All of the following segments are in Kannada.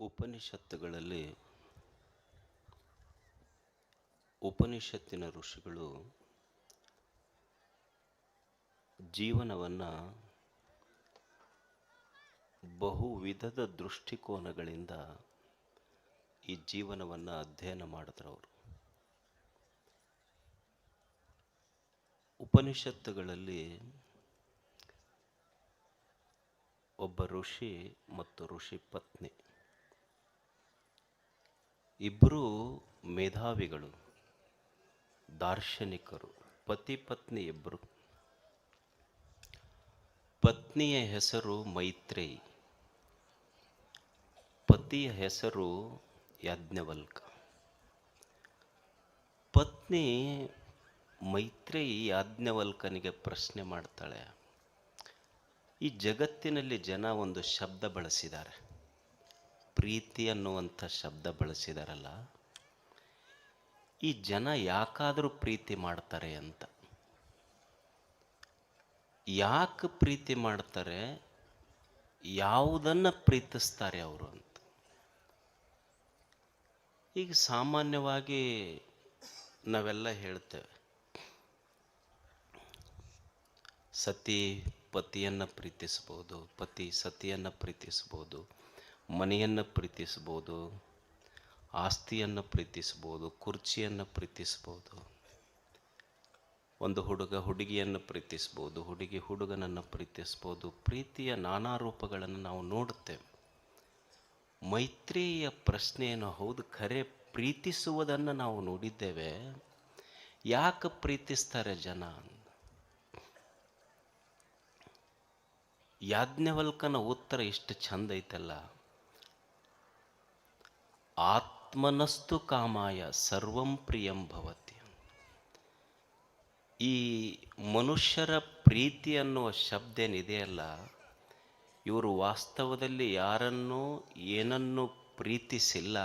ಉಪನಿಷತ್ತುಗಳಲ್ಲಿ ಉಪನಿಷತ್ತಿನ ಋಷಿಗಳು ಜೀವನವನ್ನು ಬಹು ವಿಧದ ದೃಷ್ಟಿಕೋನಗಳಿಂದ ಈ ಜೀವನವನ್ನು ಅಧ್ಯಯನ ಮಾಡಿದ್ರು ಅವರು. ಉಪನಿಷತ್ತುಗಳಲ್ಲಿ ಒಬ್ಬ ಋಷಿ ಮತ್ತು ಋಷಿ ಪತ್ನಿ. ಇಬ್ಬರೂ ಮೇಧಾವಿಗಳು, ದಾರ್ಶನಿಕರು, ಪತಿ ಪತ್ನಿ ಇಬ್ಬರು ಪತ್ನಿಯ ಹೆಸರು ಮೈತ್ರೇಯಿ, ಪತಿಯ ಹೆಸರು ಯಾಜ್ಞವಲ್ಕ. ಪತ್ನಿ ಮೈತ್ರೇಯಿ ಯಾಜ್ಞವಲ್ಕನಿಗೆ ಪ್ರಶ್ನೆ ಮಾಡ್ತಾಳೆ, ಈ ಜಗತ್ತಿನಲ್ಲಿ ಜನ ಒಂದು ಶಬ್ದ ಬಳಸಿದ್ದಾರೆ. ಪ್ರೀತಿ ಅನ್ನುವಂಥ ಶಬ್ದ ಬಳಸಿದಾರಲ್ಲ, ಈ ಜನ ಯಾಕಾದರೂ ಪ್ರೀತಿ ಮಾಡ್ತಾರೆ ಅಂತ. ಯಾಕೆ ಪ್ರೀತಿ ಮಾಡ್ತಾರೆ? ಯಾವುದನ್ನು ಪ್ರೀತಿಸ್ತಾರೆ ಅವರು ಅಂತ. ಈಗ ಸಾಮಾನ್ಯವಾಗಿ ನಾವೆಲ್ಲ ಹೇಳ್ತೇವೆ, ಸತಿ ಪತಿಯನ್ನು ಪ್ರೀತಿಸ್ಬೋದು, ಪತಿ ಸತಿಯನ್ನು ಪ್ರೀತಿಸ್ಬೋದು ಮನೆಯನ್ನು ಪ್ರೀತಿಸ್ಬೋದು, ಆಸ್ತಿಯನ್ನು ಪ್ರೀತಿಸ್ಬೋದು, ಕುರ್ಚಿಯನ್ನು ಪ್ರೀತಿಸ್ಬೋದು, ಒಂದು ಹುಡುಗ ಹುಡುಗಿಯನ್ನು ಪ್ರೀತಿಸ್ಬೋದು, ಹುಡುಗಿ ಹುಡುಗನನ್ನು ಪ್ರೀತಿಸ್ಬೋದು, ಪ್ರೀತಿಯ ನಾನಾ ರೂಪಗಳನ್ನು ನಾವು ನೋಡುತ್ತೇವೆ. ಮೈತ್ರಿಯ ಪ್ರಶ್ನೆಯನ್ನು ಹೌದು ಖರೆ ಪ್ರೀತಿಸುವುದನ್ನು ನಾವು ನೋಡಿದ್ದೇವೆ. ಯಾಕೆ ಪ್ರೀತಿಸ್ತಾರೆ ಜನ? ಯಾಜ್ಞವಲ್ಕನ ಉತ್ತರ ಇಷ್ಟು ಚಂದ ಐತಲ್ಲ. ಆತ್ಮನಸ್ತು ಕಾಮಾಯ ಸರ್ವಂ ಪ್ರಿಯಂ ಭವತಿ. ಈ ಮನುಷ್ಯರ ಪ್ರೀತಿ ಅನ್ನುವ ಶಬ್ದ ಏನಿದೆಯಲ್ಲ ಇವರು ವಾಸ್ತವದಲ್ಲಿ ಯಾರನ್ನು ಏನನ್ನು ಪ್ರೀತಿಸಿಲ್ಲ.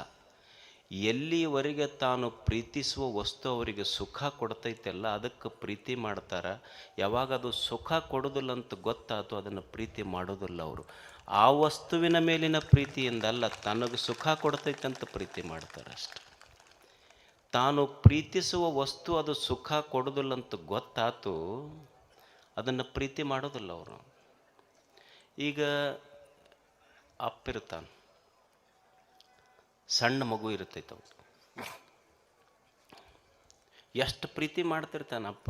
ಎಲ್ಲಿವರೆಗೆ ತಾನು ಪ್ರೀತಿಸುವ ವಸ್ತು ಅವರಿಗೆ ಸುಖ ಕೊಡ್ತೈತೆಲ್ಲ, ಅದಕ್ಕೆ ಪ್ರೀತಿ ಮಾಡ್ತಾರೆ. ಯಾವಾಗ ಅದು ಸುಖ ಕೊಡೋದಿಲ್ಲ ಅಂತ ಗೊತ್ತಾಯ್ತು, ಅದನ್ನು ಪ್ರೀತಿ ಮಾಡೋದಿಲ್ಲ ಅವರು. ಆ ವಸ್ತುವಿನ ಮೇಲಿನ ಪ್ರೀತಿಯಿಂದಲ್ಲ ತನಗೆ ಸುಖ ಕೊಡ್ತೈತೆ ಅಂತ ಪ್ರೀತಿ ಮಾಡ್ತಾರೆ ಅಷ್ಟೆ. ತಾನು ಪ್ರೀತಿಸುವ ವಸ್ತು ಅದು ಸುಖ ಕೊಡೋದಿಲ್ಲ ಅಂತ ಗೊತ್ತಾತು, ಅದನ್ನು ಪ್ರೀತಿ ಮಾಡೋದಿಲ್ಲ ಅವರು. ಈಗ ಅಪ್ಪಿರ್ತಾನೆ ಸಣ್ಣ ಮಗು ಇರ್ತೈತೆ ಅವ್ರು ಎಷ್ಟು ಪ್ರೀತಿ ಮಾಡ್ತಿರ್ತಾನೆ ಅಪ್ಪ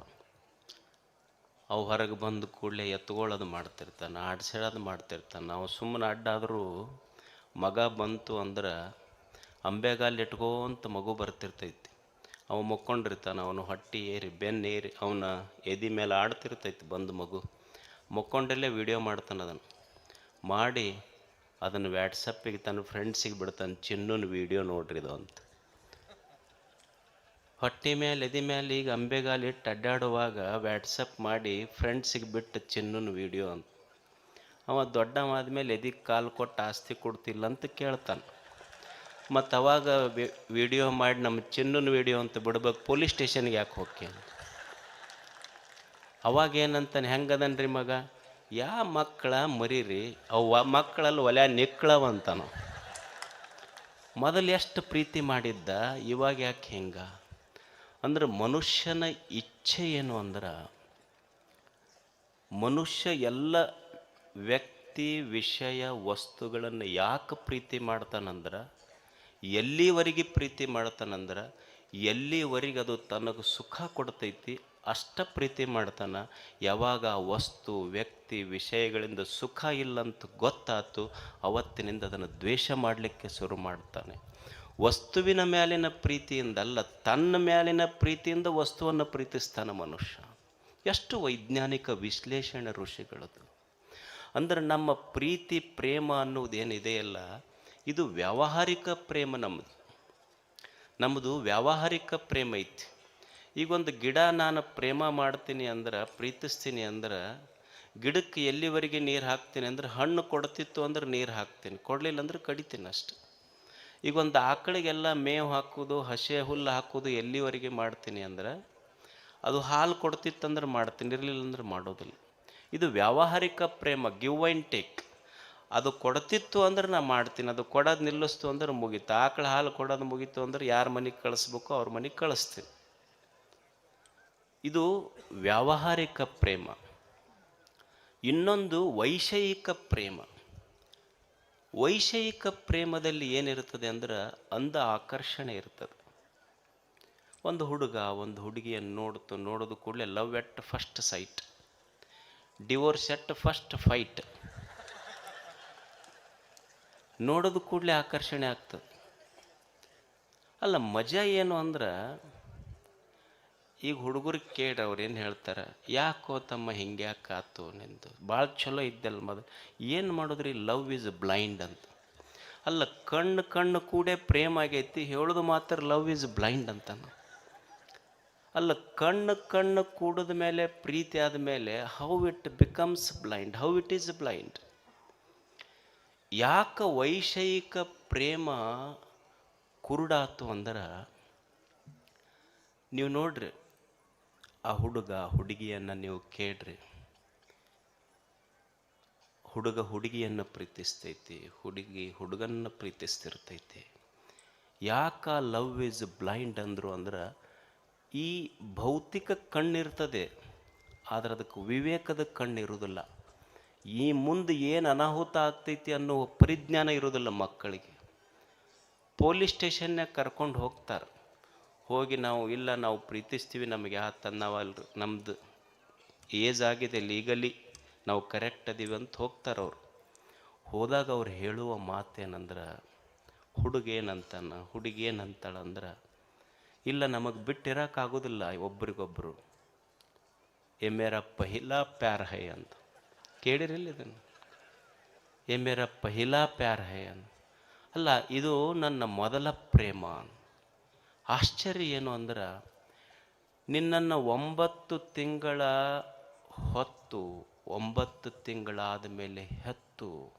ಅವು ಹೊರಗೆ ಬಂದ ಕೂಡಲೇ ಎತ್ಕೊಳ್ಳೋದು ಮಾಡ್ತಿರ್ತಾನೆ, ಆಡ್ಸೇಳೋದು ಮಾಡ್ತಿರ್ತಾನೆ. ನಾವು ಸುಮ್ಮನೆ ಅಡ್ಡಾದರೂ ಮಗ ಬಂತು ಅಂದ್ರೆ ಇಟ್ಕೋಂತ ಮಗು ಬರ್ತಿರ್ತೈತಿ. ಅವ ಮಕ್ಕೊಂಡಿರ್ತಾನೆ, ಅವನು ಹೊಟ್ಟೆ ಏರಿ, ಬೆನ್ನು ಏರಿ, ಅವನ ಎದಿ ಮೇಲೆ ಆಡ್ತಿರ್ತೈತಿ ಬಂದು ಮಗು. ಮಕ್ಕೊಂಡಲ್ಲೇ ವಿಡಿಯೋ ಮಾಡ್ತಾನೆ ಅದನ್ನು. ಮಾಡಿ ಅದನ್ನು ವ್ಯಾಟ್ಸಪ್ಪಿಗೆ ತನ್ನ ಫ್ರೆಂಡ್ಸಿಗೆ ಬಿಡ್ತಾನೆ, ಚಿನ್ನನ ವಿಡಿಯೋ ನೋಡ್ರಿ ಇದು ಅಂತ. ಹೊಟ್ಟೆ ಮೇಲೆ ಎದೆ ಮೇಲೆ ಈಗ ಅಂಬೆಗಾಲಿಟ್ಟು ಅಡ್ಡಾಡುವಾಗ ವ್ಯಾಟ್ಸಪ್ ಮಾಡಿ ಫ್ರೆಂಡ್ಸಿಗೆ ಬಿಟ್ಟು ಚಿನ್ನನ ವಿಡಿಯೋ ಅಂತ. ಅವ ದೊಡ್ಡವಾದ್ಮೇಲೆ ಎದಿಗೆ ಕಾಲು ಕೊಟ್ಟು ಆಸ್ತಿ ಕೊಡ್ತಿಲ್ಲ ಅಂತ ಕೇಳ್ತಾನೆ. ಮತ್ತು ಅವಾಗ ವಿಡಿಯೋ ಮಾಡಿ ನಮ್ಮ ಚಿನ್ನನ ವಿಡಿಯೋ ಅಂತ ಬಿಡ್ಬೇಕು, ಪೊಲೀಸ್ ಸ್ಟೇಷನ್ಗೆ ಯಾಕೆ ಹೋಗಿ ಅಂತ. ಅವಾಗ ಏನಂತಾನೆ, ಹೆಂಗದನ್ರಿ ಮಗ? ಯಾ ಮಕ್ಕಳ ಮರೀರಿ ಅವು ಮಕ್ಕಳಲ್ಲಿ ಒಲೆ ನಿಕ್ಕಳವಂತಾನು ಮೊದಲು ಎಷ್ಟು ಪ್ರೀತಿ ಮಾಡಿದ್ದ, ಇವಾಗ ಯಾಕೆ ಹಿಂಗ? ಅಂದ್ರೆ ಮನುಷ್ಯನ ಇಚ್ಛೆ ಏನು ಅಂದ್ರೆ ಮನುಷ್ಯ ಎಲ್ಲ ವ್ಯಕ್ತಿ, ವಿಷಯ, ವಸ್ತುಗಳನ್ನು ಯಾಕೆ ಪ್ರೀತಿ ಮಾಡ್ತಾನಂದ್ರೆ, ಎಲ್ಲಿವರೆಗೆ ಪ್ರೀತಿ ಮಾಡ್ತಾನಂದ್ರೆ, ಎಲ್ಲಿವರೆಗೆ ಅದು ತನಗೆ ಸುಖ ಕೊಡ್ತೈತಿ, ಅಷ್ಟ ಪ್ರೀತಿ ಮಾಡ್ತಾನೆ. ಯಾವಾಗ ವಸ್ತು, ವ್ಯಕ್ತಿ, ವಿಷಯಗಳಿಂದ ಸುಖ ಇಲ್ಲಂತ ಗೊತ್ತಾತು, ಅವತ್ತಿನಿಂದ ಅದನ್ನು ದ್ವೇಷ ಮಾಡಲಿಕ್ಕೆ ಶುರು ಮಾಡ್ತಾನೆ. ವಸ್ತುವಿನ ಮೇಲಿನ ಪ್ರೀತಿಯಿಂದಲ್ಲ, ತನ್ನ ಮೇಲಿನ ಪ್ರೀತಿಯಿಂದ ವಸ್ತುವನ್ನು ಪ್ರೀತಿಸ್ತಾನೆ ಮನುಷ್ಯ. ಎಷ್ಟು ವೈಜ್ಞಾನಿಕ ವಿಶ್ಲೇಷಣೆ ಋಷಿಗಳದು. ಅಂದರೆ ನಮ್ಮ ಪ್ರೀತಿ, ಪ್ರೇಮ ಅನ್ನೋದೇನಿದೆಯಲ್ಲ ಇದು ವ್ಯಾವಹಾರಿಕ ಪ್ರೇಮ ನಮ್ಮದು ನಮ್ಮದು ವ್ಯಾವಹಾರಿಕ ಪ್ರೇಮ ಐತಿ. ಈಗ ಒಂದು ಗಿಡ ನಾನು ಪ್ರೇಮ ಮಾಡ್ತೀನಿ ಅಂದ್ರೆ, ಪ್ರೀತಿಸ್ತೀನಿ ಅಂದ್ರೆ, ಗಿಡಕ್ಕೆ ಎಲ್ಲಿವರೆಗೆ ನೀರು ಹಾಕ್ತೀನಿ ಅಂದ್ರೆ, ಹಣ್ಣು ಕೊಡ್ತಿತ್ತು ಅಂದ್ರೆ ನೀರು ಹಾಕ್ತೀನಿ. ಕೊಡಲಿಲ್ಲ ಅಂದ್ರೆ ಕಡಿತೀನಿ ಅಷ್ಟೆ. ಈಗ ಒಂದು ಆಕಳಿಗೆಲ್ಲ ಮೇವು ಹಾಕೋದು, ಹಸೆ ಹುಲ್ಲು ಹಾಕೋದು ಎಲ್ಲಿವರೆಗೆ ಮಾಡ್ತೀನಿ ಅಂದ್ರೆ ಅದು ಹಾಲು ಕೊಡ್ತಿತ್ತಂದ್ರೆ ಮಾಡ್ತೀನಿ, ಇರಲಿಲ್ಲ ಅಂದ್ರೆ ಮಾಡೋದಿಲ್ಲ. ಇದು ವ್ಯಾವಹಾರಿಕ ಪ್ರೇಮ, ಗಿವ್ ಆ್ಯಂಡ್ ಟೇಕ್. ಅದು ಕೊಡ್ತಿತ್ತು ಅಂದ್ರೆ ನಾ ಮಾಡ್ತೀನಿ, ಅದು ಕೊಡೋದು ನಿಲ್ಲಿಸ್ತು ಅಂದ್ರೆ ಮುಗೀತು. ಆಕಳ ಹಾಲು ಕೊಡೋದು ಮುಗೀತು ಅಂದ್ರೆ ಯಾರ ಮನೆಗೆ ಕಳಿಸ್ಬೇಕು ಅವ್ರ ಮನೆಗೆ ಕಳಿಸ್ತೀನಿ. ಇದು ವ್ಯಾವಹಾರಿಕ ಪ್ರೇಮ. ಇನ್ನೊಂದು ವೈಷಯಿಕ ಪ್ರೇಮ. ವೈಷಯಿಕ ಪ್ರೇಮದಲ್ಲಿ ಏನಿರ್ತದೆ ಅಂದ್ರೆ ಅಂದ ಆಕರ್ಷಣೆ ಇರ್ತದೆ. ಒಂದು ಹುಡುಗ ಒಂದು ಹುಡುಗಿಯನ್ನು ನೋಡ್ತು, ನೋಡೋದು ಕೂಡಲೇ love at first sight divorce at first fight ನೋಡೋದು ಕೂಡಲೇ ಆಕರ್ಷಣೆ ಆಗ್ತದೆ. ಅಲ್ಲ ಮಜಾ ಏನು ಅಂದ್ರೆ ಈಗ ಹುಡುಗರು ಕೇಳಿ ಅವ್ರು ಏನು ಹೇಳ್ತಾರೆ, ಯಾಕೋ ತಮ್ಮ ಹಿಂಗೆ ಆತು ನಿಂದು? ಭಾಳ ಚಲೋ ಇದ್ದಲ್ಲ ಮೊದಲು ಏನು ಮಾಡಿದ್ರಿ? ಲವ್ ಈಸ್ ಬ್ಲೈಂಡ್ ಅಂತ. ಅಲ್ಲ, ಕಣ್ಣು ಕಣ್ಣು ಕೂಡೇ ಪ್ರೇಮ ಆಗೈತಿ, ಹೇಳೋದು ಮಾತ್ರ ಲವ್ ಈಸ್ ಬ್ಲೈಂಡ್ ಅಂತ ಅಲ್ಲ, ಕಣ್ಣು ಕಣ್ಣು ಕೂಡಿದ ಮೇಲೆ, ಪ್ರೀತಿ ಆದ ಮೇಲೆ how it becomes blind how it is blind ಯಾಕೆ ವೈಷಯಿಕ ಪ್ರೇಮ ಕುರುಡಾತು ಅಂದ್ರೆ, ನೀವು ನೋಡ್ರಿ ಆ ಹುಡುಗ ಹುಡುಗಿಯನ್ನು ನೀವು ಕೇಳ್ರಿ. ಹುಡುಗ ಹುಡುಗಿಯನ್ನು ಪ್ರೀತಿಸ್ತೈತಿ, ಹುಡುಗಿ ಹುಡುಗನ್ನ ಪ್ರೀತಿಸ್ತಿರ್ತೈತಿ. ಯಾಕ ಲವ್ ಈಸ್ ಬ್ಲೈಂಡ್ ಅಂದರು ಅಂದ್ರೆ ಈ ಭೌತಿಕ ಕಣ್ಣಿರ್ತದೆ, ಆದ್ರೆ ಅದಕ್ಕೆ ವಿವೇಕದ ಕಣ್ಣಿರುವುದಿಲ್ಲ ಈ ಮುಂದೆ ಏನು ಅನಾಹುತ ಆಗ್ತೈತಿ ಅನ್ನೋ ಪರಿಜ್ಞಾನ ಇರೋದಿಲ್ಲ ಮಕ್ಕಳಿಗೆ. ಪೊಲೀಸ್ ಸ್ಟೇಷನ್ಯಾಗ ಕರ್ಕೊಂಡು ಹೋಗ್ತಾರೆ. ಹೋಗಿ ನಾವು, ಇಲ್ಲ, ನಾವು ಪ್ರೀತಿಸ್ತೀವಿ ನಮಗೆ, ಆ ತನ್ನವಲ್ರು ನಮ್ಮದು ಏಜ್ ಆಗಿದೆ ಲೀಗಲಿ ನಾವು ಕರೆಕ್ಟ್ ಅದೀವಿ ಅಂತ ಹೋಗ್ತಾರೆ ಅವರು. ಹೋದಾಗ ಅವ್ರು ಹೇಳುವ ಮಾತೇನಂದ್ರೆ ಹುಡುಗೇನಂತಾನ, ಹುಡುಗೇನಂತಾಳಂದ್ರೆ, ಇಲ್ಲ, ನಮಗೆ ಬಿಟ್ಟಿರೋಕ್ಕಾಗೋದಿಲ್ಲ ಒಬ್ರಿಗೊಬ್ಬರು ಎ ಮೇರ ಪಹಿಲಾ ಪ್ಯಾರ್ ಹೈ ಅಂತ ಕೇಳಿರಲಿಲ್ಲ ಇದನ್ನು? ಎ ಮೇರ ಪಹಿಲಾ ಪ್ಯಾರ್ ಹೈ ಅಂತ ಅಲ್ಲ, ಇದು ನನ್ನ ಮೊದಲ ಪ್ರೇಮ ಆಶ್ಚರ್ಯ ಏನು ಅಂದ್ರೆ, ನಿನ್ನನ್ನು ಒಂಬತ್ತು ತಿಂಗಳ ಹೊತ್ತು, ಒಂಬತ್ತು ತಿಂಗಳಾದ ಮೇಲೆ ಹೆತ್ತು.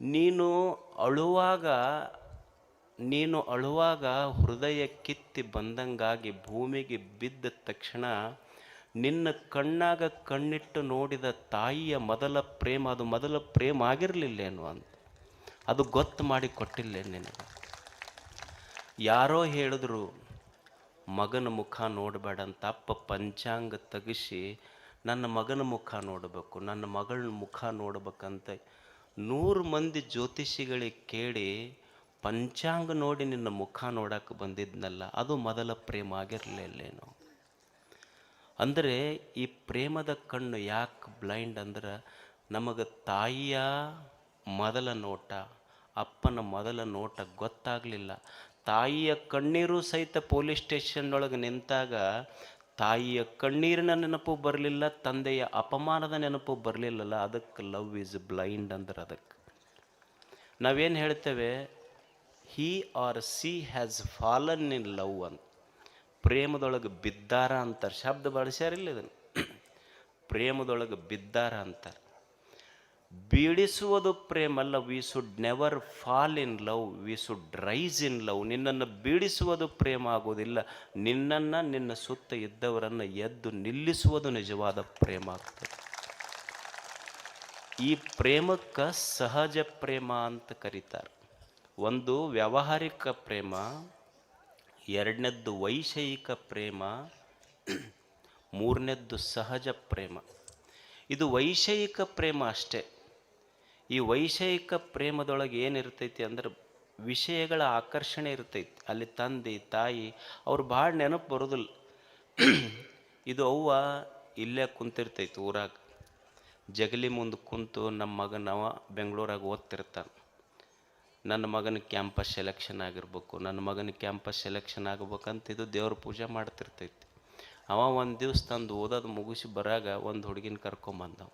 ನೀನು ಅಳುವಾಗ ನೀನು ಅಳುವಾಗ ಹೃದಯ ಕಿತ್ತಿ ಬಂದಂಗಾಗಿ ಭೂಮಿಗೆ ಬಿದ್ದ ತಕ್ಷಣ ನಿನ್ನ ಕಣ್ಣಾಗ ಕಣ್ಣಿಟ್ಟು ನೋಡಿದ ತಾಯಿಯ ಮೊದಲ ಪ್ರೇಮ, ಅದು ಮೊದಲ ಪ್ರೇಮ ಆಗಿರಲಿಲ್ಲೇನು ಅಂತ. ಅದು ಗೊತ್ತು ಮಾಡಿ ಕೊಟ್ಟಿಲ್ಲ ನಿನಗೆ? ಯಾರೋ ಹೇಳಿದ್ರು, ಮಗನ ಮುಖ ನೋಡಬೇಡ ಅಂತ ಅಪ್ಪ ಪಂಚಾಂಗ ತೆಗಿಸಿ ನನ್ನ ಮಗನ ಮುಖ ನೋಡಬೇಕು, ನನ್ನ ಮಗಳ ಮುಖ ನೋಡ್ಬೇಕಂತ ನೂರು ಮಂದಿ ಜ್ಯೋತಿಷಿಗಳಿಗೆ ಕೇಳಿ ಪಂಚಾಂಗ ನೋಡಿ ನಿನ್ನ ಮುಖ ನೋಡಕ್ಕೆ ಬಂದಿದ್ನಲ್ಲ, ಅದು ಮೊದಲ ಪ್ರೇಮ ಆಗಿರಲಿಲ್ಲೇನು ಅಂದರೆ ಈ ಪ್ರೇಮದ ಕಣ್ಣು ಯಾಕೆ ಬ್ಲೈಂಡ್ ಅಂದ್ರೆ, ನಮಗೆ ತಾಯಿಯ ಮೊದಲ ನೋಟ, ಅಪ್ಪನ ಮೊದಲ ನೋಟ ಗೊತ್ತಾಗಲಿಲ್ಲ. ತಾಯಿಯ ಕಣ್ಣೀರು ಸಹಿತ ಪೊಲೀಸ್ ಸ್ಟೇಷನ್ ಒಳಗೆ ನಿಂತಾಗ ತಾಯಿಯ ಕಣ್ಣೀರಿನ ನೆನಪು ಬರಲಿಲ್ಲ, ತಂದೆಯ ಅಪಮಾನದ ನೆನಪು ಬರಲಿಲ್ಲಲ್ಲ, ಅದಕ್ಕೆ ಲವ್ ಈಸ್ ಬ್ಲೈಂಡ್ ಅಂದ್ರೆ ಅದಕ್ಕೆ. ನಾವೇನು ಹೇಳ್ತೇವೆ? He or she has fallen in love ಅಂತ. ಪ್ರೇಮದೊಳಗೆ ಬಿದ್ದಾರ ಅಂತಾರೆ. ಶಬ್ದ ಬಳಸ್ಯಾರಿಲ್ಲ ಇದನ್ನು. ಪ್ರೇಮದೊಳಗೆ ಬಿದ್ದಾರ ಅಂತಾರೆ. ಬೀಳಿಸುವುದು ಪ್ರೇಮಲ್ಲ we should never fall in love we should rise in love ನಿನ್ನನ್ನು ಬೀಳಿಸುವುದು ಪ್ರೇಮ ಆಗೋದಿಲ್ಲ ನಿನ್ನನ್ನು, ನಿನ್ನ ಸುತ್ತ ಇದ್ದವರನ್ನು ಎದ್ದು ನಿಲ್ಲಿಸುವುದು ನಿಜವಾದ ಪ್ರೇಮ ಆಗ್ತದೆ. ಈ ಪ್ರೇಮಕ್ಕೆ ಸಹಜ ಪ್ರೇಮ ಅಂತ ಕರೀತಾರೆ. ಒಂದು ವ್ಯಾವಹಾರಿಕ ಪ್ರೇಮ, ಎರಡನೇದ್ದು ವೈಷಯಿಕ ಪ್ರೇಮ, ಮೂರನೇದ್ದು ಸಹಜ ಪ್ರೇಮ. ಇದು ವೈಷಯಿಕ ಪ್ರೇಮ ಅಷ್ಟೇ. ಈ ವೈಷಯಿಕ ಪ್ರೇಮದೊಳಗೆ ಏನಿರ್ತೈತಿ ಅಂದ್ರೆ ವಿಷಯಗಳ ಆಕರ್ಷಣೆ ಇರ್ತೈತಿ. ಅಲ್ಲಿ ತಂದೆ, ತಾಯಿ, ಅವ್ರು ಭಾಳ ನೆನಪು ಬರೋದಿಲ್ಲ. ಇದು ಅವ್ವ ಇಲ್ಲೇ ಕುಂತಿರ್ತೈತಿ ಊರಾಗ. ಜಗಲಿ ಮುಂದೆ ಕುಂತು ನಮ್ಮ ಮಗನವ ಬೆಂಗಳೂರಾಗ ಓದ್ತಿರ್ತಾನೆ. ನನ್ನ ಮಗನ ಕ್ಯಾಂಪಸ್ ಸೆಲೆಕ್ಷನ್ ಆಗಿರ್ಬೇಕು, ನನ್ನ ಮಗನ ಕ್ಯಾಂಪಸ್ ಸೆಲೆಕ್ಷನ್ ಆಗ್ಬೇಕಂತ ಇದು ದೇವ್ರ ಪೂಜೆ ಮಾಡ್ತಿರ್ತೈತಿ. ಅವ ಒಂದು ದಿವ್ಸ ತಂದು ಓದೋದು ಮುಗಿಸಿ ಬರಾಗ ಒಂದು ಹುಡುಗಿನ ಕರ್ಕೊಂಬಂದವ.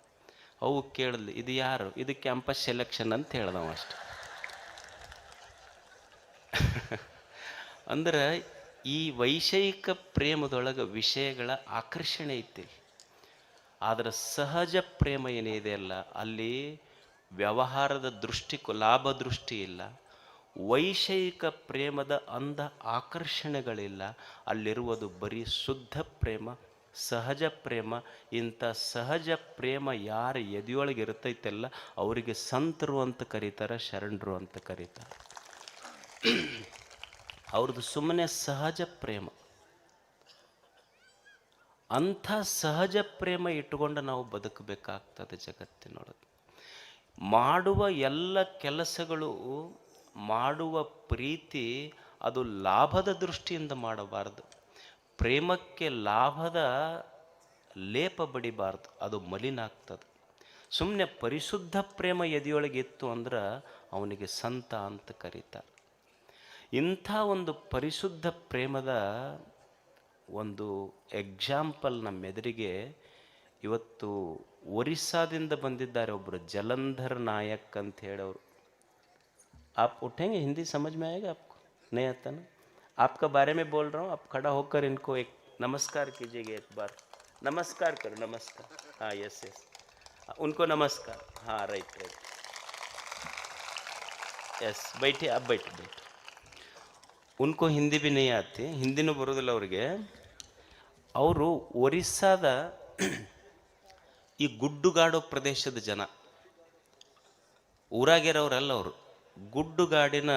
ಅವು ಕೇಳಿದ್ಲು ಇದು ಯಾರು? ಇದು ಕ್ಯಾಂಪಸ್ ಸೆಲೆಕ್ಷನ್ ಅಂತ ಹೇಳ್ದವ ಅಷ್ಟೆ. ಅಂದ್ರೆ ಈ ವೈಷಯಿಕ ಪ್ರೇಮದೊಳಗೆ ವಿಷಯಗಳ ಆಕರ್ಷಣೆ ಐತಿ. ಆದರೆ ಸಹಜ ಪ್ರೇಮ ಏನಿದೆ ಅಲ್ಲ, ಅಲ್ಲಿ ವ್ಯವಹಾರದ ದೃಷ್ಟಿ, ಲಾಭ ದೃಷ್ಟಿ ಇಲ್ಲ. ವೈಷಯಿಕ ಪ್ರೇಮದ ಅಂದ ಆಕರ್ಷಣೆಗಳಿಲ್ಲ. ಅಲ್ಲಿರುವುದು ಬರೀ ಶುದ್ಧ ಪ್ರೇಮ ಸಹಜ ಪ್ರೇಮ, ಇಂಥ ಸಹಜ ಪ್ರೇಮ ಯಾರ ಎದೆಯೊಳಗೆ ಇರ್ತೈತೆಲ್ಲ, ಅವರಿಗೆ ಸಂತರು ಅಂತ ಕರೀತಾರೆ, ಶರಣರು ಅಂತ ಕರೀತಾರೆ. ಅವ್ರದ್ದು ಸುಮ್ಮನೆ ಸಹಜ ಪ್ರೇಮ. ಅಂಥ ಸಹಜ ಪ್ರೇಮ ಇಟ್ಟುಕೊಂಡು ನಾವು ಬದುಕಬೇಕಾಗ್ತದೆ ಜಗತ್ತಿನೊಳಗೆ. ಮಾಡುವ ಎಲ್ಲ ಕೆಲಸಗಳು, ಮಾಡುವ ಪ್ರೀತಿ ಅದು ಲಾಭದ ದೃಷ್ಟಿಯಿಂದ ಮಾಡಬಾರದು. ಪ್ರೇಮಕ್ಕೆ ಲಾಭದ ಲೇಪ ಬಡಿಬಾರ್ದು ಅದು ಮಲಿನ ಆಗ್ತದೆ ಸುಮ್ಮನೆ ಪರಿಶುದ್ಧ ಪ್ರೇಮ ಎದೆಯೊಳಗೆ ಇತ್ತು ಅಂದ್ರೆ ಅವನಿಗೆ ಸಂತ ಅಂತ ಕರೀತಾರೆ ಇಂಥ ಒಂದು ಪರಿಶುದ್ಧ ಪ್ರೇಮದ ಒಂದು ಎಕ್ಸಾಂಪಲ್ ನಮ್ಮ ಎದುರಿಗೆ ಇವತ್ತು ಒರಿಸ್ಸಾದಿಂದ ಬಂದಿದ್ದಾರೆ ಒಬ್ಬರು ಜಲಂಧರ್ ನಾಯಕ್ ಅಂತ ಹೇಳೋರು आप उठेंगे हिंदी समझ में आएगा आपको नहीं आता ना आपका बारे में बोल रहा हूँ आप खड़ा होकर इनको एक नमस्कार कीजिएगा एक बार नमस्कार करो नमस्कार हाँ यस यस उनको नमस्कार हाँ राइट राइट यस बैठे आप बैठे बैठे उनको हिंदी भी नहीं आती ಹಿಂದಿನೂ ಬರೋದಿಲ್ಲ ಅವ್ರಿಗೆ ಅವರು ಒರಿಸ್ಸಾದ ಈ ಗುಡ್ಡುಗಾಡು ಪ್ರದೇಶದ ಜನ ಊರಾಗಿರೋರಲ್ಲ ಅವರು ಗುಡ್ಡುಗಾಡಿನ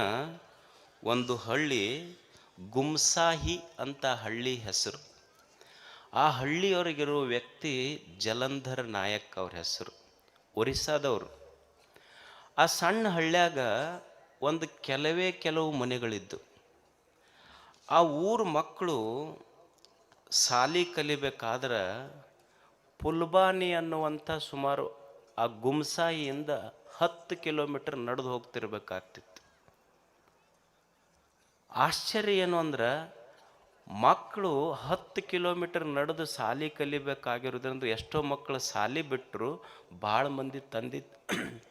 ಒಂದು ಹಳ್ಳಿ ಗುಮ್ಸಾಹಿ ಅಂತ ಹಳ್ಳಿ ಹೆಸರು. ಆ ಹಳ್ಳಿಯವರಿಗಿರುವ ವ್ಯಕ್ತಿ ಜಲಂಧರ್ ನಾಯಕ್ ಅವ್ರ ಹೆಸರು, ಒರಿಸ್ಸಾದವರು. ಆ ಸಣ್ಣ ಹಳ್ಳ್ಯಾಗ ಒಂದು ಕೆಲವೇ ಕೆಲವು ಮನೆಗಳಿದ್ದು. ಆ ಊರ ಮಕ್ಕಳು ಸಾಲಿ ಕಲಿಬೇಕಾದ್ರೆ ಪುಲ್ಬಾನಿ ಅನ್ನುವಂಥ ಸುಮಾರು ಆ ಗುಮ್ಸಾಯಿಯಿಂದ ಹತ್ತು ಕಿಲೋಮೀಟರ್ ನಡೆದು ಹೋಗ್ತಿರ್ಬೇಕಾಗ್ತಿತ್ತು. ಆಶ್ಚರ್ಯ ಏನು ಅಂದ್ರೆ ಮಕ್ಕಳು ಹತ್ತು ಕಿಲೋಮೀಟರ್ ನಡೆದು ಸಾಲಿ ಕಲಿಬೇಕಾಗಿರೋದ್ರಿಂದ ಎಷ್ಟೋ ಮಕ್ಕಳು ಸಾಲಿ ಬಿಟ್ಟರು ಭಾಳ ಮಂದಿ ತಂದೆ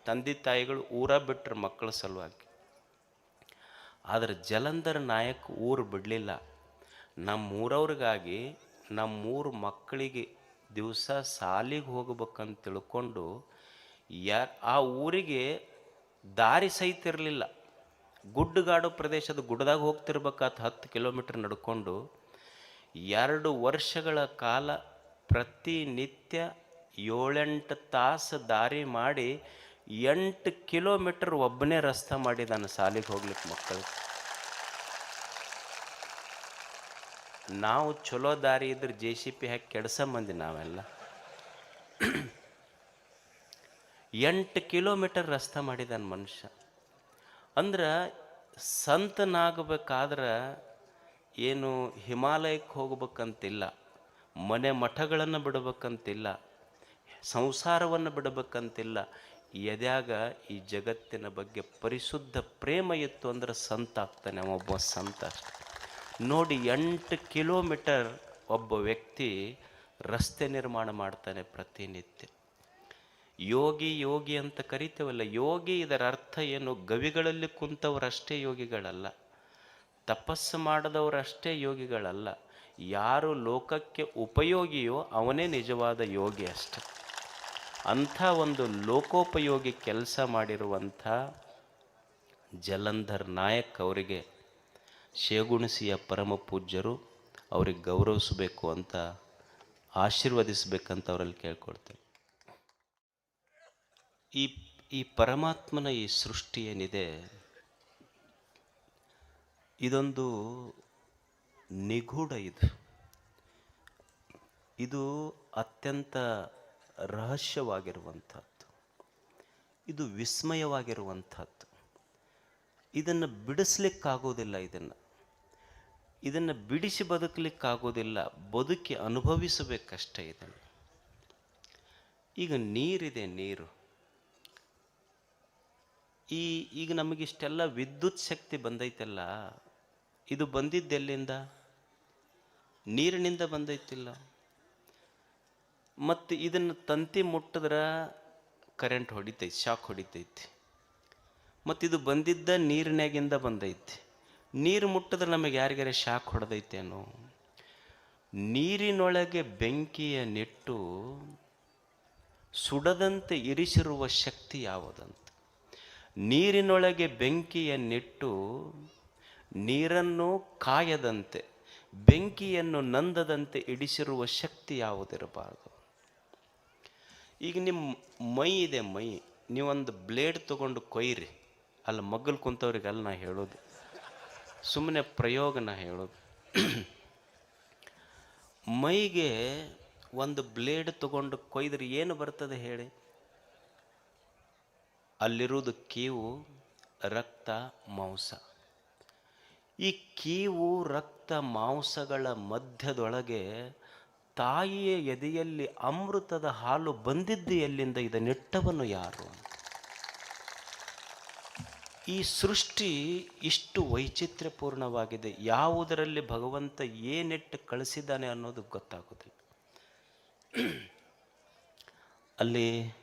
ತಂದೆ ತಾಯಿಗಳು ಊರ ಬಿಟ್ಟರು ಮಕ್ಕಳ ಸಲುವಾಗಿ. ಆದರೆ ಜಲಂಧರ್ ನಾಯಕ್ ಊರು ಬಿಡಲಿಲ್ಲ. ನಮ್ಮೂರವ್ರಿಗಾಗಿ ನಮ್ಮೂರು ಮಕ್ಕಳಿಗೆ ದಿವಸ ಸಾಲಿಗೆ ಹೋಗ್ಬೇಕಂತ ತಿಳ್ಕೊಂಡು ಯಾ ಆ ಊರಿಗೆ ದಾರಿ ಸಹಿತ ಇರಲಿಲ್ಲ. ಗುಡ್ಡಗಾಡು ಪ್ರದೇಶದ ಗುಡ್ಡದಾಗ ಹೋಗ್ತಿರ್ಬೇಕಾತ ಹತ್ತು ಕಿಲೋಮೀಟ್ರ್ ನಡ್ಕೊಂಡು ಎರಡು ವರ್ಷಗಳ ಕಾಲ ಪ್ರತಿನಿತ್ಯ ಏಳೆಂಟು ತಾಸು ದಾರಿ ಮಾಡಿ ಎಂಟು ಕಿಲೋಮೀಟರ್ ಒಬ್ಬನೇ ರಸ್ತೆ ಮಾಡಿದ್ದಾನೆ ಸಾಲಿಗೆ ಹೋಗ್ಲಿಕ್ಕೆ ಮಕ್ಕಳು. ನಾವು ಚಲೋ ದಾರಿ ಇದ್ರೆ ಜೆ ಸಿ ಪಿ ಹಾಕಿ ಕೆಡ್ಸ ಮಂದಿ ನಾವೆಲ್ಲ. ಎಂಟು ಕಿಲೋಮೀಟರ್ ರಸ್ತೆ ಮಾಡಿದ್ದಾನೆ ಮನುಷ್ಯ. ಅಂದ್ರೆ ಸಂತನಾಗಬೇಕಾದ್ರೆ ಏನು ಹಿಮಾಲಯಕ್ಕೆ ಹೋಗ್ಬೇಕಂತಿಲ್ಲ, ಮನೆ ಮಠಗಳನ್ನು ಬಿಡಬೇಕಂತಿಲ್ಲ, ಸಂಸಾರವನ್ನು ಬಿಡಬೇಕಂತಿಲ್ಲ. ಎದ್ಯಾಗ ಈ ಜಗತ್ತಿನ ಬಗ್ಗೆ ಪರಿಶುದ್ಧ ಪ್ರೇಮ ಇತ್ತು ಅಂದ್ರೆ ಸಂತ ಆಗ್ತಾನೆ ಒಬ್ಬ ಸಂತ ನೋಡಿ ಎಂಟು ಕಿಲೋಮೀಟರ್ ಒಬ್ಬ ವ್ಯಕ್ತಿ ರಸ್ತೆ ನಿರ್ಮಾಣ ಮಾಡ್ತಾನೆ ಪ್ರತಿನಿತ್ಯ. ಯೋಗಿ ಯೋಗಿ ಅಂತ ಕರಿತೇವಲ್ಲ, ಯೋಗಿ ಇದರ ಅರ್ಥ ಏನು? ಗವಿಗಳಲ್ಲಿ ಕುಂತವರಷ್ಟೇ ಯೋಗಿಗಳಲ್ಲ, ತಪಸ್ಸು ಮಾಡದವರಷ್ಟೇ ಯೋಗಿಗಳಲ್ಲ. ಯಾರು ಲೋಕಕ್ಕೆ ಉಪಯೋಗಿಯೋ ಅವನೇ ನಿಜವಾದ ಯೋಗಿ ಅಷ್ಟೆ. ಅಂಥ ಒಂದು ಲೋಕೋಪಯೋಗಿ ಕೆಲಸ ಮಾಡಿರುವಂಥ ಜಲಂಧರ್ ನಾಯಕ್ ಅವರಿಗೆ ಶೇಗುಣಸಿಯ ಪರಮ ಪೂಜ್ಯರು ಅವ್ರಿಗೆ ಗೌರವಿಸಬೇಕು ಅಂತ, ಆಶೀರ್ವದಿಸಬೇಕಂತ ಅವರಲ್ಲಿ ಕೇಳ್ಕೊಳ್ತೇನೆ. ಈ ಈ ಪರಮಾತ್ಮನ ಈ ಸೃಷ್ಟಿ ಏನಿದೆ, ಇದೊಂದು ನಿಗೂಢ ಇದು. ಇದು ಅತ್ಯಂತ ರಹಸ್ಯವಾಗಿರುವಂಥದ್ದು. ಇದು ವಿಸ್ಮಯವಾಗಿರುವಂಥದ್ದು. ಇದನ್ನು ಬಿಡಿಸ್ಲಿಕ್ಕಾಗೋದಿಲ್ಲ ಇದನ್ನು. ಇದನ್ನು ಬಿಡಿಸಿ ಬದುಕಲಿಕ್ಕಾಗೋದಿಲ್ಲ, ಬದುಕಿ ಅನುಭವಿಸಬೇಕಷ್ಟೇ ಇದನ್ನು. ಈಗ ನೀರಿದೆ ನೀರು. ಈ ಈಗ ನಮಗಿಷ್ಟೆಲ್ಲ ವಿದ್ಯುತ್ ಶಕ್ತಿ ಬಂದೈತಲ್ಲ, ಇದು ಬಂದಿದ್ದೆಲ್ಲಿಂದ ನೀರಿನಿಂದ ಬಂದೈತಿಲ್ಲ. ಮತ್ತು ಇದನ್ನು ತಂತಿ ಮುಟ್ಟಿದ್ರೆ ಕರೆಂಟ್ ಹೊಡಿತೈತಿ ಶಾಕ್ ಹೊಡಿತೈತಿ. ಮತ್ತು ಇದು ಬಂದಿದ್ದ ನೀರಿನಾಗಿಂದ ಬಂದೈತಿ. ನೀರು ಮುಟ್ಟಿದ್ರೆ ನಮಗೆ ಯಾರಿಗಾರ ಶಾಕ್ ಹೊಡೆದೈತೇನೋ ನೀರಿನೊಳಗೆ ಬೆಂಕಿಯ ನೆಟ್ಟು ಸುಡದಂತೆ ಇರಿಸಿರುವ ಶಕ್ತಿ ಯಾವುದಂತ ನೀರಿನೊಳಗೆ ಬೆಂಕಿಯನ್ನಿಟ್ಟು ನೆಟ್ಟು ನೀರನ್ನು ಕಾಯದಂತೆ, ಬೆಂಕಿಯನ್ನು ನಂದದಂತೆ ಇಡಿಸಿರುವ ಶಕ್ತಿ ಯಾವುದಿರಬಾರದು? ಈಗ ನಿಮ್ಮ ಮೈ ಇದೆ ಮೈ, ನೀವೊಂದು ಬ್ಲೇಡ್ ತಗೊಂಡು ಕೊಯ್ರಿ. ಅಲ್ಲಿ, ಮಗ್ಗಲು ಕುಂತವ್ರಿಗೆ ಅಲ್ಲಿ ನಾ ಹೇಳೋದು. ಸುಮ್ಮನೆ ಪ್ರಯೋಗ ನಾ ಹೇಳೋದು. ಮೈಗೆ ಒಂದು ಬ್ಲೇಡ್ ತಗೊಂಡು ಕೊಯ್ದ್ರೆ ಏನು ಬರ್ತದೆ ಹೇಳಿ? ಅಲ್ಲಿರುವುದು ಕೀವು, ರಕ್ತ, ಮಾಂಸ. ಈ ಕೀವು, ರಕ್ತ, ಮಾಂಸಗಳ ಮಧ್ಯದೊಳಗೆ ತಾಯಿಯ ಎದೆಯಲ್ಲಿ ಅಮೃತದ ಹಾಲು ಬಂದಿದ್ದು ಎಲ್ಲಿಂದ? ಇದನ್ನಿಟ್ಟವನು ಯಾರು? ಈ ಸೃಷ್ಟಿ ಇಷ್ಟು ವೈಚಿತ್ರ್ಯಪೂರ್ಣವಾಗಿದೆ. ಯಾವುದರಲ್ಲಿ ಭಗವಂತ ಏನಿಟ್ಟು ಕಳಿಸಿದ್ದಾನೆ ಅನ್ನೋದು ಗೊತ್ತಾಗುತ್ತೆ ಅಲ್ಲಿ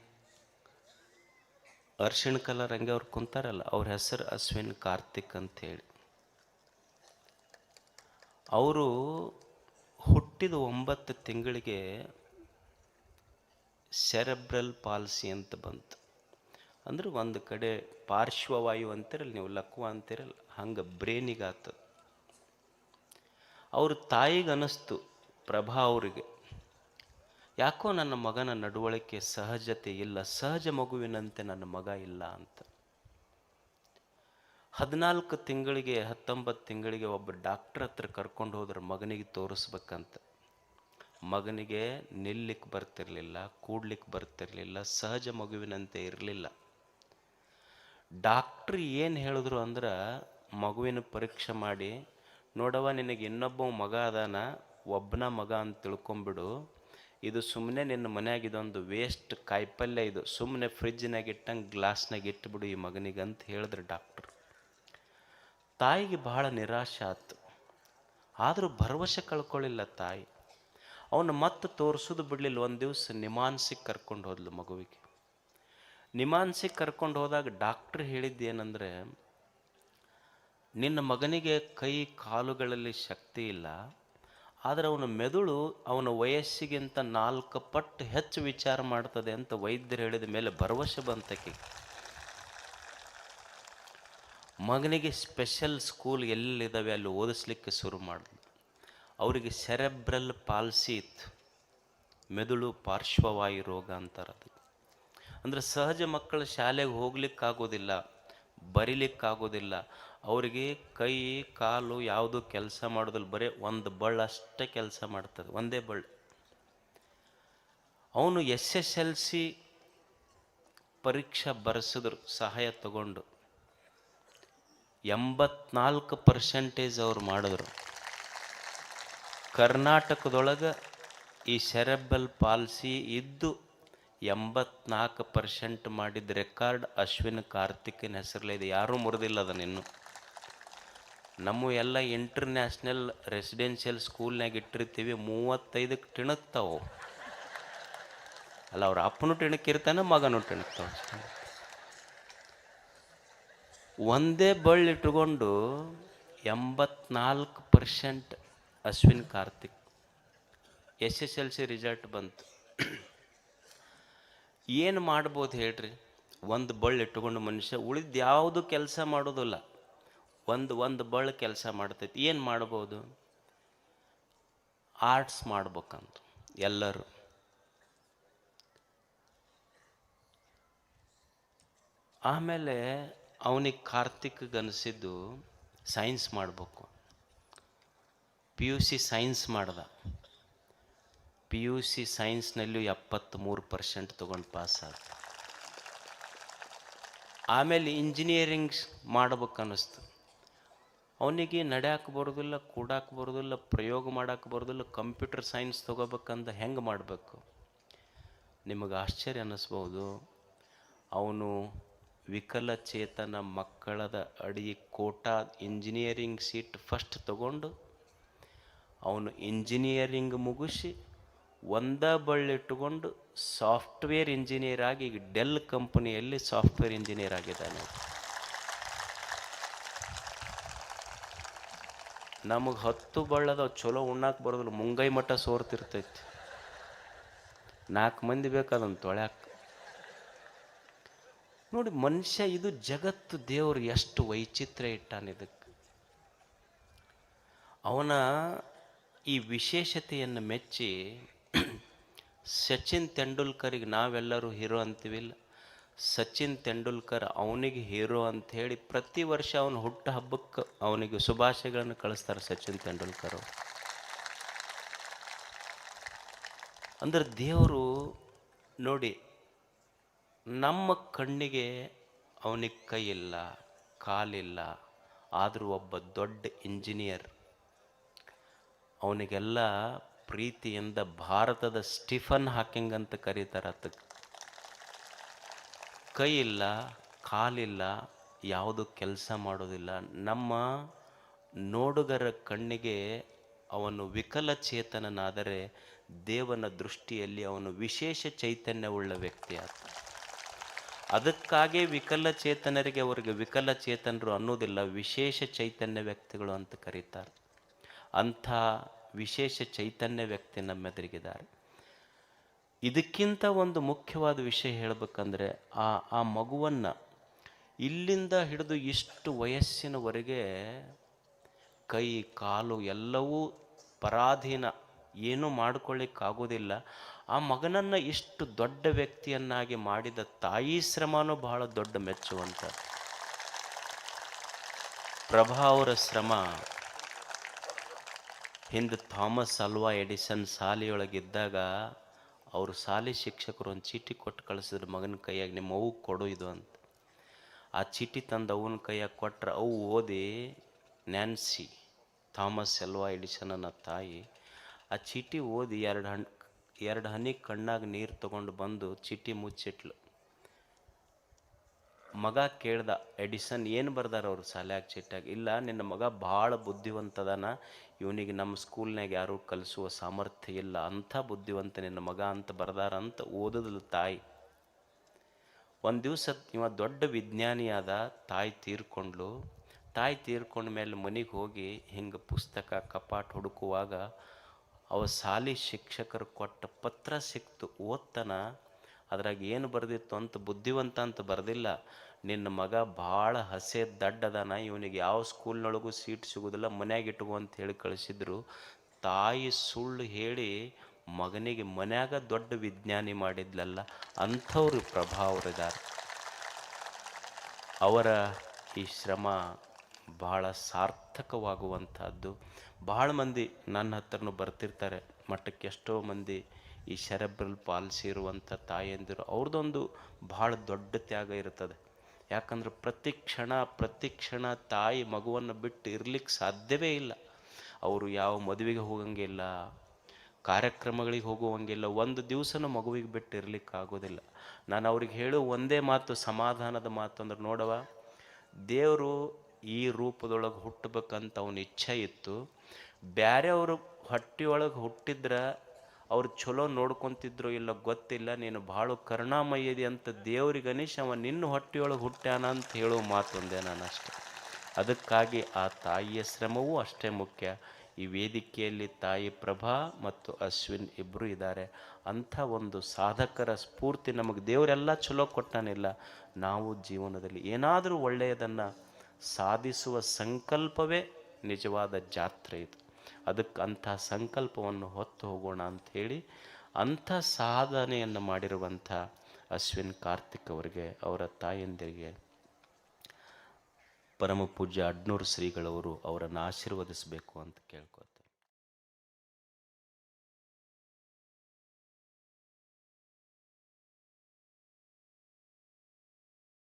ಅರ್ಶಿಣ ಕಲರ್ ಹಂಗೆ ಅವ್ರು ಕುಂತಾರಲ್ಲ, ಅವ್ರ ಹೆಸರು ಅಶ್ವಿನ್ ಕಾರ್ತಿಕ್ ಅಂತ ಹೇಳಿ ಅವರು ಹುಟ್ಟಿದ ಒಂಬತ್ತು ತಿಂಗಳಿಗೆ ಸೆರೆಬ್ರಲ್ ಪಾಲ್ಸಿ ಅಂತ ಬಂತು. ಅಂದ್ರೆ ಒಂದು ಕಡೆ ಪಾರ್ಶ್ವವಾಯು ಅಂತಿರಲ್ಲ, ನೀವು ಲಕ್ವ ಅಂತಿರಲ್ಲ, ಹಂಗೆ ಬ್ರೇನಿಗೆ ಆತದ ಅವ್ರ ತಾಯಿಗೆ ಪ್ರಭಾ ಅವರಿಗೆ. ಯಾಕೋ ನನ್ನ ಮಗನ ನಡವಳಿಕೆ ಸಹಜತೆ ಇಲ್ಲ, ಸಹಜ ಮಗುವಿನಂತೆ ನನ್ನ ಮಗ ಇಲ್ಲ ಅಂತ. ಹದಿನಾಲ್ಕು ತಿಂಗಳಿಗೆ, ಹತ್ತೊಂಬತ್ತು ತಿಂಗಳಿಗೆ ಒಬ್ಬ ಡಾಕ್ಟ್ರ್ ಹತ್ರ ಕರ್ಕೊಂಡು ಹೋದ್ರೆ ಮಗನಿಗೆ ತೋರಿಸ್ಬೇಕಂತ. ಮಗನಿಗೆ ನಿಲ್ಲಿಕ್ಕೆ ಬರ್ತಿರಲಿಲ್ಲ ಕೂಡ್ಲಿಕ್ಕೆ ಬರ್ತಿರಲಿಲ್ಲ, ಸಹಜ ಮಗುವಿನಂತೆ ಇರಲಿಲ್ಲ. ಡಾಕ್ಟ್ರ್ ಏನು ಹೇಳಿದ್ರು ಅಂದ್ರೆ, ಮಗುವಿನ ಪರೀಕ್ಷೆ ಮಾಡಿ ನೋಡವ ನಿನಗೆ ಇನ್ನೊಬ್ಬ ಮಗ ಅದಾನ, ಒಬ್ಬನ ಮಗ ಅಂತ ತಿಳ್ಕೊಂಬಿಡು ಇದು ಸುಮ್ಮನೆ ನಿನ್ನ ಮನ್ಯಾಗ ಇದೊಂದು ವೇಸ್ಟ್ ಕಾಯಿಪಲ್ಯ ಇದು. ಸುಮ್ಮನೆ ಫ್ರಿಜ್ನಾಗ ಇಟ್ಟಂಗೆ ಗ್ಲಾಸ್ನಾಗ ಇಟ್ಟುಬಿಡು ಈ ಮಗನಿಗೆ ಅಂತ ಹೇಳಿದ್ರು ಡಾಕ್ಟ್ರು ತಾಯಿಗೆ ಬಹಳ ನಿರಾಶೆ ಆಯ್ತು. ಆದರೂ ಭರವಸೆ ಕಳ್ಕೊಳ್ಳಿಲ್ಲ ತಾಯಿ. ಅವನು ಮತ್ತೆ ತೋರಿಸೋದು ಬಿಡಲಿಲ್ಲ. ಒಂದು ದಿವಸ ನಿಮಾನ್ಸಿಗೆ ಕರ್ಕೊಂಡು ಹೋದ್ಲು ಮಗುವಿಗೆ. ನಿಮಾನ್ಸಿಗೆ ಕರ್ಕೊಂಡು ಹೋದಾಗ ಡಾಕ್ಟ್ರ್ ಹೇಳಿದ್ದೇನೆಂದರೆ, ನಿನ್ನ ಮಗನಿಗೆ ಕೈ ಕಾಲುಗಳಲ್ಲಿ ಶಕ್ತಿ ಇಲ್ಲ. ಆದರೆ ಅವನ ಮೆದುಳು ಅವನ ವಯಸ್ಸಿಗಿಂತ ನಾಲ್ಕು ಪಟ್ಟು ಹೆಚ್ಚು ವಿಚಾರ ಮಾಡ್ತದೆ ಅಂತ ವೈದ್ಯರು ಹೇಳಿದ ಮೇಲೆ ಭರವಸೆ ಬಂತಕ್ಕೆ ಮಗನಿಗೆ ಸ್ಪೆಷಲ್ ಸ್ಕೂಲ್ ಎಲ್ಲಿದ್ದಾವೆ ಅಲ್ಲಿ ಓದಿಸ್ಲಿಕ್ಕೆ ಶುರು ಮಾಡಿದ್ಲು ಅವರಿಗೆ ಸೆರೆಬ್ರಲ್ ಪಾಲ್ಸಿ ಇತ್ತು. ಮೆದುಳು ಪಾರ್ಶ್ವವಾಯು ರೋಗ ಅಂತಾರೆ ಅದು ಅಂದರೆ ಸಹಜ ಮಕ್ಕಳು ಶಾಲೆಗೆ ಹೋಗ್ಲಿಕ್ಕಾಗೋದಿಲ್ಲ. ಬರಿಲಿಕ್ಕಾಗೋದಿಲ್ಲ. ಅವರಿಗೆ ಕೈ, ಕಾಲು ಯಾವುದು ಕೆಲಸ ಮಾಡೋದಿಲ್ಲ ಬರೀ ಒಂದು ಬಳ್ಳಷ್ಟೇ ಕೆಲಸ ಮಾಡ್ತದೆ, ಒಂದೇ ಬಳ್ಳ. ಅವನು ಎಸ್ ಎಸ್ ಎಲ್ ಸಿ ಪರೀಕ್ಷೆ ಬರೆಸಿದ್ರು, ಸಹಾಯ ತಗೊಂಡು. ಎಂಬತ್ನಾಲ್ಕು ಪರ್ಸೆಂಟೇಜ್ ಅವ್ರು ಮಾಡಿದ್ರು. ಕರ್ನಾಟಕದೊಳಗೆ ಈ ಸೆರೆಬಲ್ ಪಾಲ್ಸಿ ಇದ್ದು ಎಂಬತ್ನಾಲ್ಕು ಪರ್ಸೆಂಟ್ ಮಾಡಿದ ರೆಕಾರ್ಡ್ ಅಶ್ವಿನ್ ಕಾರ್ತಿಕ್ನ ಹೆಸರಲ್ಲಿದೆ ಯಾರೂ ಮುರಿದಿಲ್ಲ ಅದನ್ನಿನ್ನು ನಮ್ಮ ಎಲ್ಲ ಇಂಟರ್ನ್ಯಾಷನಲ್ ರೆಸಿಡೆನ್ಷಿಯಲ್ ಸ್ಕೂಲ್ನಾಗ ಇಟ್ಟಿರ್ತೀವಿ ಮೂವತ್ತೈದಕ್ಕೆ ಟಿಣಕ್ತಾವು. ಅಲ್ಲ, ಅವ್ರ ಅಪ್ಪನೂ ಟಿಣಕ್ಕಿರ್ತಾನೆ ಮಗನೂ ಟಿಣಕ್ತಾವ ಒಂದೇ ಬಳ್ಳಿ ಇಟ್ಕೊಂಡು ಎಂಬತ್ನಾಲ್ಕು percent Ashwin Karthik. S S L C result ಬಂತು. ಏನು ಮಾಡ್ಬೋದು ಹೇಳ್ರಿ? ಒಂದು ಬಳ್ಳು ಇಟ್ಟುಕೊಂಡು ಮನುಷ್ಯ ಉಳಿದ ಯಾವುದು ಕೆಲಸ ಮಾಡೋದಿಲ್ಲ. ಒಂದು ಒಂದು ಬಳ್ಳು ಕೆಲಸ ಮಾಡ್ತೈತಿ. ಏನು ಮಾಡ್ಬೋದು? ಆರ್ಟ್ಸ್ ಮಾಡ್ಬೇಕಂತ ಎಲ್ಲರೂ. ಆಮೇಲೆ ಅವನಿಗೆ ಕಾರ್ತಿಕ್ ಅನಿಸಿದ್ದು ಸೈನ್ಸ್ ಮಾಡಬೇಕು. ಪಿ ಯು ಸಿ ಸೈನ್ಸ್ ಮಾಡ್ದ. ಪಿ ಯು ಸಿ ಸೈನ್ಸ್ನಲ್ಲೂ ಎಪ್ಪತ್ತ್ಮೂರು ಪರ್ಸೆಂಟ್ ತೊಗೊಂಡು ಪಾಸ್ ಆದ ಆಮೇಲೆ ಇಂಜಿನಿಯರಿಂಗ್ ಮಾಡ್ಬೇಕು ಅನ್ನಿಸ್ತು. ಅವನಿಗೆ ನಡೆಯಕ್ಕೆ ಬರೋದಿಲ್ಲ ಕೂಡಕ್ಕೆ ಬರೋದಿಲ್ಲ ಪ್ರಯೋಗ ಮಾಡಕ್ಕೆ ಬರೋದಿಲ್ಲ ಕಂಪ್ಯೂಟರ್ ಸೈನ್ಸ್ ತೊಗೋಬೇಕಂದ ಹೆಂಗೆ ಮಾಡಬೇಕು? ನಿಮಗೆ ಆಶ್ಚರ್ಯ ಅನ್ನಿಸ್ಬೋದು ಅವನು ವಿಕಲಚೇತನ ಮಕ್ಕಳದ ಅಡಿ ಕೋಟಾ ಇಂಜಿನಿಯರಿಂಗ್ ಸೀಟ್ ಫಸ್ಟ್ ತಗೊಂಡು, ಅವನು ಇಂಜಿನಿಯರಿಂಗ್ ಮುಗಿಸಿ ಒಂದ ಬಳ್ಳಿಟ್ಟುಕೊಂಡು ಸಾಫ್ಟ್ವೇರ್ ಇಂಜಿನಿಯರ್ ಆಗಿ ಈಗ ಡೆಲ್ ಕಂಪನಿಯಲ್ಲಿ ಸಾಫ್ಟ್ವೇರ್ ಇಂಜಿನಿಯರ್ ಆಗಿದ್ದಾನೆ. ನಮಗೆ ಹತ್ತು ಬಳ್ಳದ ಚಲೋ ಉಣ್ಣಕ್ಕೆ ಬರೋದಿಲ್ಲ, ಮುಂಗೈ ಮಟ್ಟ ಸೋರ್ತಿರ್ತೈತಿ. ನಾಲ್ಕು ಮಂದಿ ಬೇಕಾದಂತ ತೊಳ್ಯಾಕ. ನೋಡಿ ಮನುಷ್ಯ ಇದು ಜಗತ್ತು ದೇವರು ಎಷ್ಟು ವೈಚಿತ್ರ್ಯ ಇಟ್ಟಾನ ಇದಕ್ಕೆ. ಅವನ ಈ ವಿಶೇಷತೆಯನ್ನು ಮೆಚ್ಚಿ ಸಚಿನ್ ತೆಂಡೂಲ್ಕರಿಗೆ ನಾವೆಲ್ಲರೂ ಹೀರೋ ಅಂತೀವಿಲ್ಲ ಸಚಿನ್ ತೆಂಡೂಲ್ಕರ್ ಅವನಿಗೆ ಹೀರೋ ಅಂತ ಹೇಳಿ ಪ್ರತಿ ವರ್ಷ ಅವನು ಹುಟ್ಟು ಹಬ್ಬಕ್ಕೆ ಅವನಿಗೆ ಶುಭಾಶಯಗಳನ್ನು ಕಳಿಸ್ತಾರೆ ಸಚಿನ್ ತೆಂಡೂಲ್ಕರ್ ಅವರು. ಅಂದ್ರೆ ದೇವರು ನೋಡಿ, ನಮ್ಮ ಕಣ್ಣಿಗೆ ಅವನಿಗೆ ಕೈ ಇಲ್ಲ ಕಾಲಿಲ್ಲ ಆದರೂ ಒಬ್ಬ ದೊಡ್ಡ ಇಂಜಿನಿಯರ್ ಅವನಿಗೆಲ್ಲ ಪ್ರೀತಿಯಿಂದ ಭಾರತದ ಸ್ಟಿಫನ್ ಹಾಕಿಂಗ್ ಅಂತ ಕರೀತಾರೆ ಅದಕ್ಕೆ ಕೈ ಇಲ್ಲ ಕಾಲಿಲ್ಲ ಯಾವುದು ಕೆಲಸ ಮಾಡೋದಿಲ್ಲ. ನಮ್ಮ ನೋಡುಗರ ಕಣ್ಣಿಗೆ ಅವನು ವಿಕಲಚೇತನನಾದರೆ ದೇವನ ದೃಷ್ಟಿಯಲ್ಲಿ ಅವನು ವಿಶೇಷ ಚೈತನ್ಯವುಳ್ಳ ವ್ಯಕ್ತಿ ಆತ. ಅದಕ್ಕಾಗಿ ವಿಕಲಚೇತನರಿಗೆ ಅವರಿಗೆ ವಿಕಲಚೇತನರು ಅನ್ನೋದಿಲ್ಲ, ವಿಶೇಷ ಚೈತನ್ಯ ವ್ಯಕ್ತಿಗಳು ಅಂತ ಕರೀತಾರೆ. ಅಂಥ ವಿಶೇಷ ಚೈತನ್ಯ ವ್ಯಕ್ತಿ ನಮ್ಮೆದುರಿಗಿದ್ದಾರೆ. ಇದಕ್ಕಿಂತ ಒಂದು ಮುಖ್ಯವಾದ ವಿಷಯ ಹೇಳಬೇಕಂದ್ರೆ ಆ ಆ ಮಗುವನ್ನು ಇಲ್ಲಿಂದ ಹಿಡಿದು ಇಷ್ಟು ವಯಸ್ಸಿನವರೆಗೆ ಕೈ, ಕಾಲು ಎಲ್ಲವೂ ಪರಾಧೀನ, ಏನೂ ಮಾಡ್ಕೊಳ್ಳಿಕ್ಕಾಗೋದಿಲ್ಲ. ಆ ಮಗನನ್ನು ಇಷ್ಟು ದೊಡ್ಡ ವ್ಯಕ್ತಿಯನ್ನಾಗಿ ಮಾಡಿದ ತಾಯಿ ಶ್ರಮನೂ ಬಹಳ ದೊಡ್ಡ ಮೆಚ್ಚುವಂಥ ಪ್ರಭಾವರ ಶ್ರಮ ಹಿಂದೆ ಥಾಮಸ್ ಅಲ್ವಾ ಎಡಿಸನ್ ಶಾಲೆಯೊಳಗಿದ್ದಾಗ ಅವರು ಶಾಲೆ ಶಿಕ್ಷಕರು ಒಂದು ಚೀಟಿ ಕೊಟ್ಟು ಕಳಿಸಿದ್ರು ಮಗನ ಕೈಯಾಗಿ, ನಿಮ್ಮ ಅವು ಕೊಡು ಇದು ಅಂತ. ಆ ಚೀಟಿ ತಂದು ಅವನ ಕೈಯಾಗಿ ಕೊಟ್ರೆ ಅವು ಓದಿ ನ್ಯಾನ್ಸಿ, ಥಾಮಸ್ ಎಲ್ವಾ ಅನ್ನ ತಾಯಿ, ಆ ಚೀಟಿ ಓದಿ ಎರಡು ಹಣ್, ಎರಡು ಹನಿ ಕಣ್ಣಾಗ ನೀರು ತೊಗೊಂಡು ಬಂದು ಚೀಟಿ ಮುಚ್ಚಿಟ್ಲು. ಮಗ ಕೇಳ್ದ, ಎಡಿಸನ್, ಏನು ಬರ್ದಾರ ಅವ್ರು ಸಾಲ್ಯಾಗ ಚೀಟ್ಯಾಗ? ಇಲ್ಲ, ನಿನ್ನ ಮಗ ಭಾಳ ಬುದ್ಧಿವಂತದನ. ಇವನಿಗೆ ನಮ್ಮ ಸ್ಕೂಲ್ನಾಗ ಯಾರೂ ಕಲಿಸುವ ಸಾಮರ್ಥ್ಯ ಇಲ್ಲ. ಅಂಥ ಬುದ್ಧಿವಂತ ನಿನ್ನ ಮಗ ಅಂತ ಬರ್ದಾರ ಅಂತ ಓದದ್ಲು ತಾಯಿ. ಒಂದು ದಿವಸ ಇವ ದೊಡ್ಡ ವಿಜ್ಞಾನಿಯಾದ ತಾಯಿ ತೀರ್ಕೊಂಡ್ಲು. ತಾಯಿ ತೀರ್ಕೊಂಡ ಮೇಲೆ ಮನೆಗೆ ಹೋಗಿ ಹಿಂಗೆ ಪುಸ್ತಕ, ಕಪಾಟ್ ಹುಡುಕುವಾಗ ಅವ ಸಾಲಿ ಶಿಕ್ಷಕರು ಕೊಟ್ಟ ಪತ್ರ ಸಿಕ್ತು ಓದ್ತಾನ. ಅದ್ರಾಗ ಏನು ಬರೆದಿತ್ತು ಅಂತ ಬುದ್ಧಿವಂತ ಅಂತ ಬರೆದಿಲ್ಲ. ನಿನ್ನ ಮಗ ಭಾಳ ಹಸೆ ದಡ್ಡದಾನ, ಇವನಿಗೆ ಯಾವ ಸ್ಕೂಲ್ನೊಳಗೂ ಸೀಟ್ ಸಿಗೋದಿಲ್ಲ, ಮನ್ಯಾಗ ಇಟ್ಕೋ ಅಂತ ಹೇಳಿ ಕಳಿಸಿದ್ರು. ತಾಯಿ ಸುಳ್ಳು ಹೇಳಿ ಮಗನಿಗೆ ಮನ್ಯಾಗ ದೊಡ್ಡ ವಿಜ್ಞಾನಿ ಮಾಡಿದ್ಲಲ್ಲ, ಅಂಥವ್ರು ಪ್ರಭಾವರಿದ್ದಾರೆ ಅವರ ಈ ಶ್ರಮ ಬಹಳ ಸಾರ್ಥಕವಾಗುವಂಥದ್ದು. ಭಾಳ ಮಂದಿ ನನ್ನ ಹತ್ರನೂ ಬರ್ತಿರ್ತಾರೆ, ಮಟ್ಟಕ್ಕೆ ಎಷ್ಟೋ ಮಂದಿ ಈ ಶೆರೆಬ್ರಲ್ ಪಾಲಿಸಿರುವಂಥ ಇರುವಂಥ ತಾಯಂದಿರು, ಅವ್ರದ್ದೊಂದು ಭಾಳ ದೊಡ್ಡ ತ್ಯಾಗ ಇರ್ತದೆ. ಯಾಕಂದ್ರೆ ಪ್ರತಿ ಕ್ಷಣ ಪ್ರತಿ ಕ್ಷಣ ತಾಯಿ ಮಗುವನ್ನು ಬಿಟ್ಟು ಇರ್ಲಿಕ್ಕೆ ಸಾಧ್ಯವೇ ಇಲ್ಲ. ಅವರು ಯಾವ ಮದುವೆಗೆ ಹೋಗಂಗಿಲ್ಲ, ಕಾರ್ಯಕ್ರಮಗಳಿಗೆ ಹೋಗುವಂಗಿಲ್ಲ, ಒಂದು ದಿವಸನೂ ಮಗುವಿಗೆ ಬಿಟ್ಟು ಇರ್ಲಿಕ್ಕೆ ಆಗೋದಿಲ್ಲ. ನಾನು ಅವ್ರಿಗೆ ಹೇಳೋ ಒಂದೇ ಮಾತು, ಸಮಾಧಾನದ ಮಾತು ಅಂದ್ರೆ ನೋಡವ ದೇವರು ಈ ರೂಪದೊಳಗೆ ಹುಟ್ಟಬೇಕಂತ ಅವನ ಇಚ್ಛೆ ಇತ್ತು. ಬ್ಯಾರೆಯವರು ಹೊಟ್ಟೆಯೊಳಗೆ ಹುಟ್ಟಿದ್ರೆ ಅವ್ರು ಚಲೋ ನೋಡ್ಕೊತಿದ್ರು ಇಲ್ಲ ಗೊತ್ತಿಲ್ಲ, ನೀನು ಭಾಳ ಕರುಣಾಮಯ್ಯದಿ ಅಂತ ದೇವ್ರಿಗೆ ಅನಿಶ್ ಅವ ನಿನ್ನ ಹೊಟ್ಟೆಯೊಳಗೆ ಹುಟ್ಟ್ಯಾನ ಅಂತ ಹೇಳೋ ಮಾತೊಂದೇ ನಾನು ಅಷ್ಟೆ ಅದಕ್ಕಾಗಿ ಆ ತಾಯಿಯ ಶ್ರಮವೂ ಅಷ್ಟೇ ಮುಖ್ಯ. ಈ ವೇದಿಕೆಯಲ್ಲಿ ತಾಯಿ ಪ್ರಭಾ ಮತ್ತು ಅಶ್ವಿನ್ ಇಬ್ಬರು ಇದ್ದಾರೆ ಅಂಥ ಒಂದು ಸಾಧಕರ ಸ್ಫೂರ್ತಿ ನಮಗೆ ದೇವರೆಲ್ಲ ಚಲೋ ಕೊಟ್ಟನಿಲ್ಲ. ನಾವು ಜೀವನದಲ್ಲಿ ಏನಾದರೂ ಒಳ್ಳೆಯದನ್ನು ಸಾಧಿಸುವ ಸಂಕಲ್ಪವೇ ನಿಜವಾದ ಜಾತ್ರೆ ಇದು. ಅದಕ್ಕೆ ಅಂಥ ಸಂಕಲ್ಪವನ್ನು ಹೊತ್ತು ಹೋಗೋಣ ಅಂಥೇಳಿ ಅಂಥ ಸಾಧನೆಯನ್ನು ಮಾಡಿರುವಂಥ ಅಶ್ವಿನ್ ಕಾರ್ತಿಕ್ ಅವರಿಗೆ, ಅವರ ತಾಯಂದಿರಿಗೆ ಪರಮ ಪೂಜ್ಯ ಅಡ್ನೂರು ಶ್ರೀಗಳವರು ಅವರನ್ನು ಆಶೀರ್ವದಿಸಬೇಕು ಅಂತ ಕೇಳ್ಕೊ